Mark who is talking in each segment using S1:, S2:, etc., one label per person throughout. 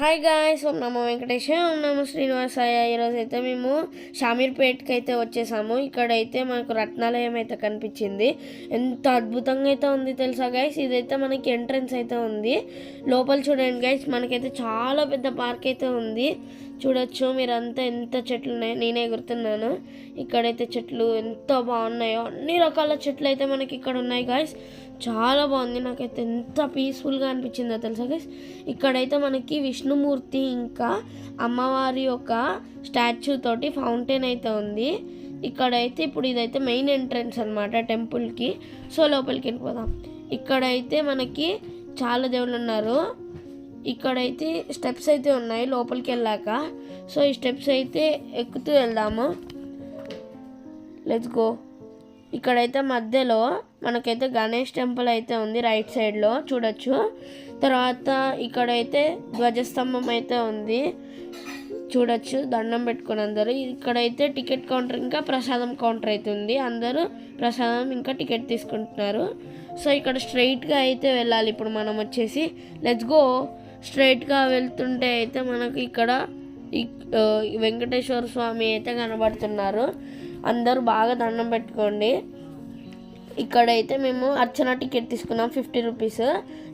S1: Hi guys ఓం నమో వెంకటేశ ఓం నమో శ్రీనివాసాయ. ఈరోజు అయితే మేము షామీర్పేట్కి అయితే వచ్చేసాము. ఇక్కడైతే మనకు రత్నాలయం అయితే కనిపించింది. ఎంత అద్భుతంగా అయితే ఉంది తెలుసా గైస్ ఇదైతే మనకి ఎంట్రన్స్ అయితే ఉంది. లోపల చూడండి గైస్ మనకైతే చాలా పెద్ద పార్క్ అయితే ఉంది. చూడొచ్చు మీరంతా ఎంత చెట్లు ఉన్నాయి. నేనే గుర్తున్నాను. ఇక్కడైతే చెట్లు ఎంత బాగున్నాయో. అన్ని రకాల చెట్లు అయితే మనకి ఇక్కడ ఉన్నాయి గాయస్ చాలా బాగుంది. నాకైతే ఎంత పీస్ఫుల్గా అనిపించిందో తెలుసా గైస్ ఇక్కడైతే మనకి విష్ణుమూర్తి ఇంకా అమ్మవారి యొక్క స్టాచ్యూ తోటి ఫౌంటైన్ అయితే ఉంది. ఇక్కడైతే ఇప్పుడు ఇదైతే మెయిన్ ఎంట్రన్స్ అనమాట టెంపుల్కి. సో లోపలికి వెళ్ళిపోదాం. ఇక్కడైతే మనకి చాలా దేవుళ్ళు ఉన్నారు. ఇక్కడైతే స్టెప్స్ అయితే ఉన్నాయి లోపలికి వెళ్ళాక. సో ఈ స్టెప్స్ అయితే ఎక్కుతూ వెళ్దాము. Let's go. ఇక్కడైతే మధ్యలో మనకైతే గణేష్ టెంపుల్ అయితే ఉంది రైట్ సైడ్లో చూడొచ్చు. తర్వాత ఇక్కడైతే ధ్వజస్తంభం అయితే ఉంది చూడొచ్చు దండం పెట్టుకుని అందరూ. ఇక్కడైతే టికెట్ కౌంటర్ ఇంకా ప్రసాదం కౌంటర్ అయితే ఉంది అందరూ ప్రసాదం ఇంకా టికెట్ తీసుకుంటున్నారు. సో ఇక్కడ స్ట్రైట్గా అయితే వెళ్ళాలి. ఇప్పుడు మనం వచ్చేసి లెట్స్ గో స్ట్రైట్గా వెళ్తుంటే అయితే మనకి ఇక్కడ వెంకటేశ్వర స్వామి అయితే కనబడుతున్నారు. అందరూ బాగా దండం పెట్టుకోండి. ఇక్కడైతే మేము అర్చన టికెట్ తీసుకున్నాం ఫిఫ్టీ రూపీస్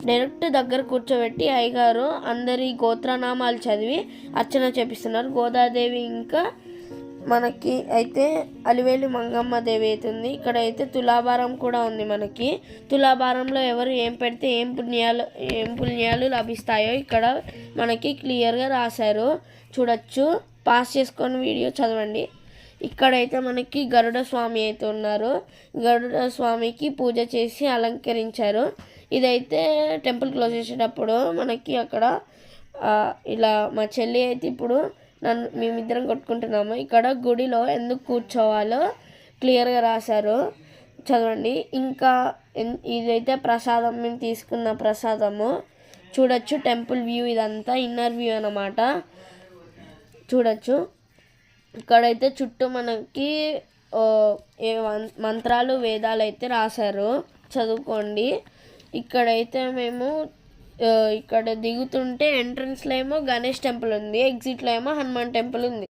S1: డైరెక్ట్ దగ్గర కూర్చోబెట్టి అయ్యగారు అందరి గోత్రనామాలు చదివి అర్చన చేపిస్తున్నారు. గోదాదేవి ఇంకా మనకి అయితే అలివేలి మంగమ్మ దేవి అయితే ఉంది. ఇక్కడ అయితే తులాభారం కూడా ఉంది మనకి. తులాభారంలో ఎవరు ఏం పెడితే ఏం పుణ్యాలు ఏం పుణ్యాలు లభిస్తాయో ఇక్కడ మనకి క్లియర్గా రాశారు. చూడొచ్చు. పాస్ చేసుకొని వీడియో చదవండి. ఇక్కడైతే మనకి గరుడ స్వామి అయితే ఉన్నారు. గరుడ స్వామికి పూజ చేసి అలంకరించారు. ఇదైతే టెంపుల్ క్లోజ్ చేసేటప్పుడు మనకి అక్కడ ఇలా మా చెల్లి అయితే ఇప్పుడు నన్ను మేమిద్దరం కొట్టుకుంటున్నాము. ఇక్కడ గుడిలో ఎందుకు కూర్చోవాలో క్లియర్గా రాశారు. చదవండి. ఇంకా ఇదైతే ప్రసాదం మేము తీసుకున్న ప్రసాదము. చూడొచ్చు టెంపుల్ వ్యూ ఇదంతా ఇన్నర్ వ్యూ అన్నమాట. చూడొచ్చు. ఇక్కడైతే చుట్టూ మనకి ఏ మంత్రాలు వేదాలు అయితే రాశారు. చదువుకోండి. ఇక్కడైతే మేము ఇక్కడ దిగుతుంటే ఎంట్రన్స్లో ఏమో గణేష్ టెంపుల్ ఉంది. ఎగ్జిట్లో ఏమో హనుమాన్ టెంపుల్ ఉంది.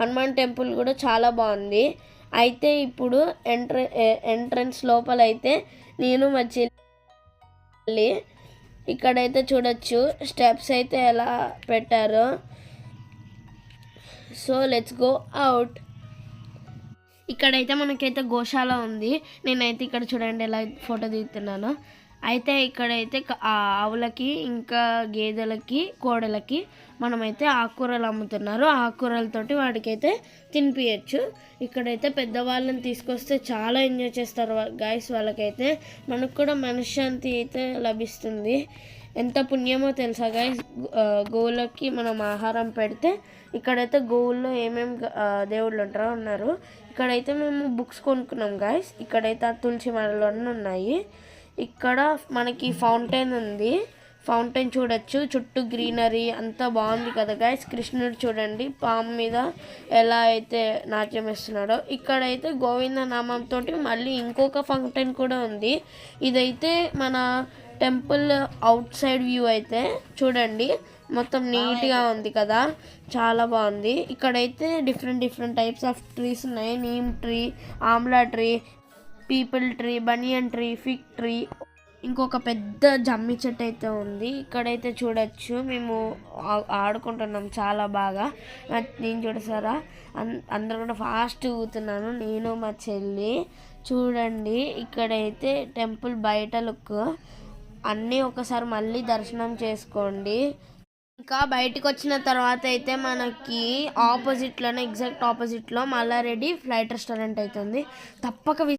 S1: హనుమాన్ టెంపుల్ కూడా చాలా బాగుంది. అయితే ఇప్పుడు ఎంట్ర ఎంట్రన్స్ లోపల అయితే నేను మా చెల్లి ఇక్కడైతే చూడొచ్చు. స్టెప్స్ అయితే ఎలా పెట్టారో. సో లెట్స్ గో అవుట్ ఇక్కడైతే మనకైతే గోశాల ఉంది. నేనైతే ఇక్కడ చూడండి ఎలా ఫోటో దిగుతున్నాను. అయితే ఇక్కడైతే ఆ ఆవులకి ఇంకా గేదెలకి కోడలకి మనమైతే ఆకుకూరలు అమ్ముతున్నారు. ఆకుకూరలతోటి వాటికైతే తినిపించచ్చు ఇక్కడైతే పెద్దవాళ్ళని తీసుకొస్తే చాలా ఎంజాయ్ చేస్తారు గాయస్ వాళ్ళకైతే మనకు కూడా మనశ్శాంతి అయితే లభిస్తుంది. ఎంత పుణ్యమో తెలుసా గాయస్ గోవులకి మనం ఆహారం పెడితే ఇక్కడైతే గోవుల్లో ఏమేమి దేవుళ్ళు ఉంటారో ఉన్నారు ఇక్కడైతే మేము బుక్స్ కొనుక్కున్నాం గాయస్ ఇక్కడైతే ఆ తులసి మరలు అన్నీ ఉన్నాయి. ఇక్కడ మనకి ఫౌంటైన్ ఉంది. ఫౌంటైన్ చూడొచ్చు. చుట్టూ గ్రీనరీ అంతా బాగుంది కదా గాయస్ కృష్ణుడు చూడండి పాము మీద ఎలా అయితే నాట్యం వేస్తున్నాడో. ఇక్కడైతే గోవింద నామంతో మళ్ళీ ఇంకొక ఫౌంటైన్ కూడా ఉంది. ఇదైతే మన టెంపుల్ అవుట్ సైడ్ వ్యూ అయితే చూడండి. మొత్తం నీట్గా ఉంది కదా. చాలా బాగుంది. ఇక్కడైతే different different types of trees ఉన్నాయి. Neem tree amla tree peepal tree banyan tree fig tree. ఇంకొక పెద్ద జమ్మి చెట్టు అయితే ఉంది. ఇక్కడైతే చూడొచ్చు. మేము ఆడుకుంటున్నాం చాలా బాగా. నేను చూడసారా? అందరూ కూడా ఫాస్ట్ ఊగుతున్నాను. నేను మా చెల్లి. చూడండి. ఇక్కడైతే టెంపుల్ బయట లుక్. అన్నీ ఒకసారి మళ్ళీ దర్శనం చేసుకోండి. ఇంకా బయటకు వచ్చిన తర్వాత అయితే మనకి ఆపోజిట్లోనే ఎగ్జాక్ట్ ఆపోజిట్లో మల్లారెడ్డి ఫ్లైట్ రెస్టారెంట్ అవుతుంది తప్పక